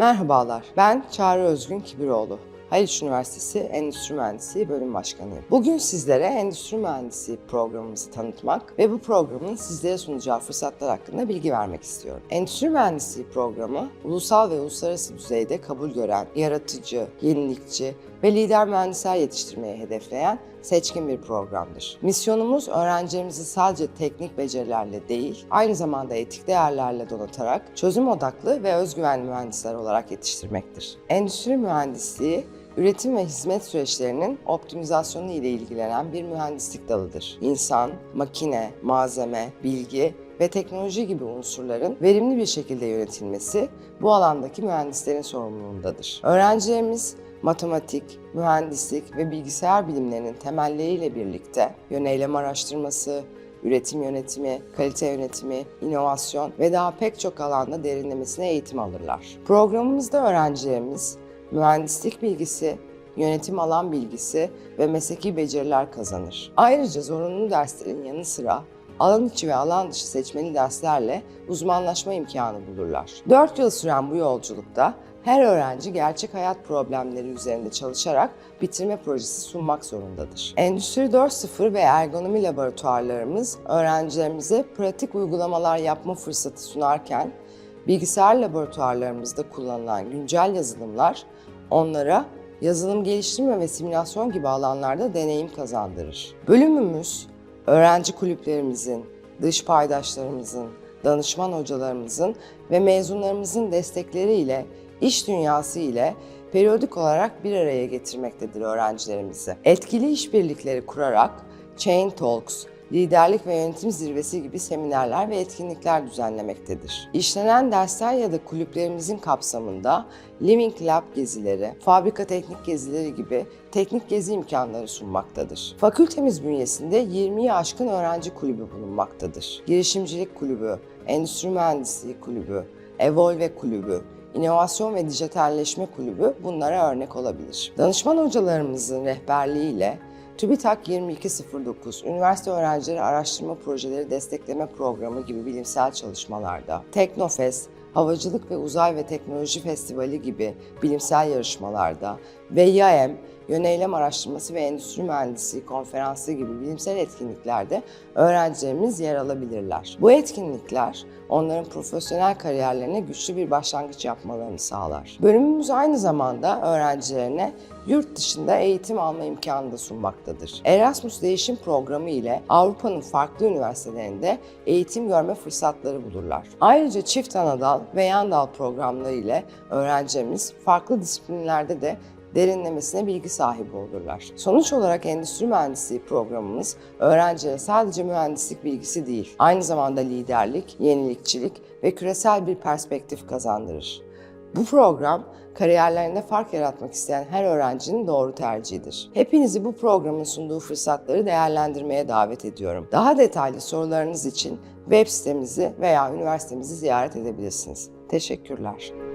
Merhabalar, ben Çağrı Özgün Kibiroğlu. Haliç Üniversitesi Endüstri Mühendisliği Bölüm Başkanıyım. Bugün sizlere Endüstri Mühendisliği programımızı tanıtmak ve bu programın sizlere sunacağı fırsatlar hakkında bilgi vermek istiyorum. Endüstri Mühendisliği programı, ulusal ve uluslararası düzeyde kabul gören, yaratıcı, yenilikçi ve lider mühendisler yetiştirmeyi hedefleyen seçkin bir programdır. Misyonumuz öğrencilerimizi sadece teknik becerilerle değil, aynı zamanda etik değerlerle donatarak çözüm odaklı ve özgüvenli mühendisler olarak yetiştirmektir. Endüstri mühendisliği üretim ve hizmet süreçlerinin optimizasyonu ile ilgilenen bir mühendislik dalıdır. İnsan, makine, malzeme, bilgi ve teknoloji gibi unsurların verimli bir şekilde yönetilmesi bu alandaki mühendislerin sorumluluğundadır. Öğrencilerimiz matematik, mühendislik ve bilgisayar bilimlerinin temelleriyle birlikte yöneylem araştırması, üretim yönetimi, kalite yönetimi, inovasyon ve daha pek çok alanda derinlemesine eğitim alırlar. Programımızda öğrencilerimiz mühendislik bilgisi, yönetim alan bilgisi ve mesleki beceriler kazanır. Ayrıca zorunlu derslerin yanı sıra alan içi ve alan dışı seçmeli derslerle uzmanlaşma imkanı bulurlar. 4 yıl süren bu yolculukta her öğrenci gerçek hayat problemleri üzerinde çalışarak bitirme projesi sunmak zorundadır. Endüstri 4.0 ve ergonomi laboratuvarlarımız öğrencilerimize pratik uygulamalar yapma fırsatı sunarken bilgisayar laboratuvarlarımızda kullanılan güncel yazılımlar onlara yazılım geliştirme ve simülasyon gibi alanlarda deneyim kazandırır. Bölümümüz öğrenci kulüplerimizin, dış paydaşlarımızın, danışman hocalarımızın ve mezunlarımızın destekleriyle iş dünyası ile periyodik olarak bir araya getirmektedir öğrencilerimizi. Etkili işbirlikleri kurarak Chain Talks, liderlik ve yönetim zirvesi gibi seminerler ve etkinlikler düzenlemektedir. İşlenen dersler ya da kulüplerimizin kapsamında Living Lab gezileri, fabrika teknik gezileri gibi teknik gezi imkanları sunmaktadır. Fakültemiz bünyesinde 20'yi aşkın öğrenci kulübü bulunmaktadır. Girişimcilik kulübü, endüstri mühendisliği kulübü, Evolve kulübü, İnovasyon ve Dijitalleşme Kulübü bunlara örnek olabilir. Danışman hocalarımızın rehberliğiyle TÜBİTAK 2209, üniversite öğrencileri araştırma projeleri destekleme programı gibi bilimsel çalışmalarda, Teknofest, Havacılık ve Uzay ve Teknoloji Festivali gibi bilimsel yarışmalarda ve YAEM, Yöneylem Araştırması ve Endüstri Mühendisliği Konferansı gibi bilimsel etkinliklerde öğrencilerimiz yer alabilirler. Bu etkinlikler onların profesyonel kariyerlerine güçlü bir başlangıç yapmalarını sağlar. Bölümümüz aynı zamanda öğrencilerine yurt dışında eğitim alma imkanı da sunmaktadır. Erasmus Değişim Programı ile Avrupa'nın farklı üniversitelerinde eğitim görme fırsatları bulurlar. Ayrıca çift anadal ve yan dal programları ile öğrencilerimiz farklı disiplinlerde de derinlemesine bilgi sahibi olurlar. Sonuç olarak endüstri mühendisliği programımız öğrencilere sadece mühendislik bilgisi değil, aynı zamanda liderlik, yenilikçilik ve küresel bir perspektif kazandırır. Bu program kariyerlerinde fark yaratmak isteyen her öğrencinin doğru tercihidir. Hepinizi bu programın sunduğu fırsatları değerlendirmeye davet ediyorum. Daha detaylı sorularınız için web sitemizi veya üniversitemizi ziyaret edebilirsiniz. Teşekkürler.